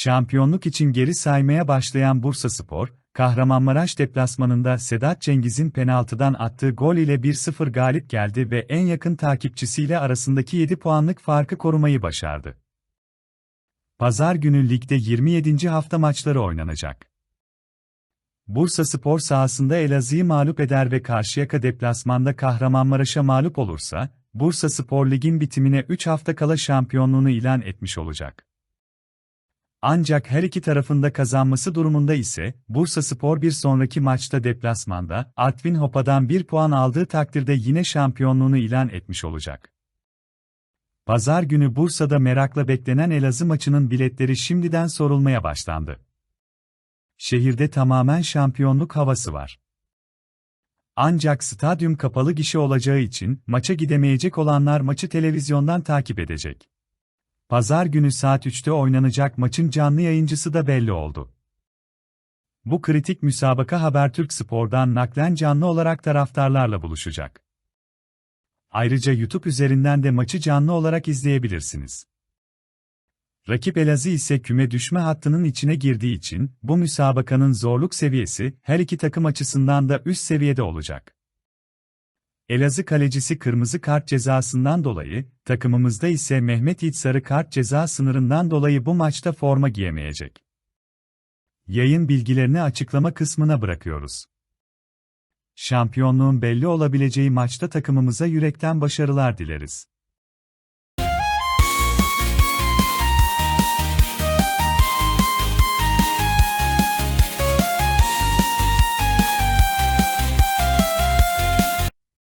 Şampiyonluk için geri saymaya başlayan Bursaspor, Kahramanmaraş deplasmanında Sedat Cengiz'in penaltıdan attığı gol ile 1-0 galip geldi ve en yakın takipçisiyle arasındaki 7 puanlık farkı korumayı başardı. Pazar günü ligde 27. hafta maçları oynanacak. Bursa Spor sahasında Elazığ'ı mağlup eder ve Karşıyaka deplasmanda Kahramanmaraş'a mağlup olursa, Bursa Spor Lig'in bitimine 3 hafta kala şampiyonluğunu ilan etmiş olacak. Ancak her iki tarafında kazanması durumunda ise, Bursa Spor bir sonraki maçta deplasmanda, Artvin Hopa'dan bir puan aldığı takdirde yine şampiyonluğunu ilan etmiş olacak. Pazar günü Bursa'da merakla beklenen Elazığ maçının biletleri şimdiden sorulmaya başlandı. Şehirde tamamen şampiyonluk havası var. Ancak stadyum kapalı gişe olacağı için maça gidemeyecek olanlar maçı televizyondan takip edecek. Pazar günü saat 3'te oynanacak maçın canlı yayıncısı da belli oldu. Bu kritik müsabaka Habertürk Spor'dan naklen canlı olarak taraftarlarla buluşacak. Ayrıca YouTube üzerinden de maçı canlı olarak izleyebilirsiniz. Rakip Elazığ ise küme düşme hattının içine girdiği için bu müsabakanın zorluk seviyesi her iki takım açısından da üst seviyede olacak. Elazığ kalecisi kırmızı kart cezasından dolayı, takımımızda ise Mehmet İç sarı kart ceza sınırından dolayı bu maçta forma giyemeyecek. Yayın bilgilerini açıklama kısmına bırakıyoruz. Şampiyonluğun belli olabileceği maçta takımımıza yürekten başarılar dileriz.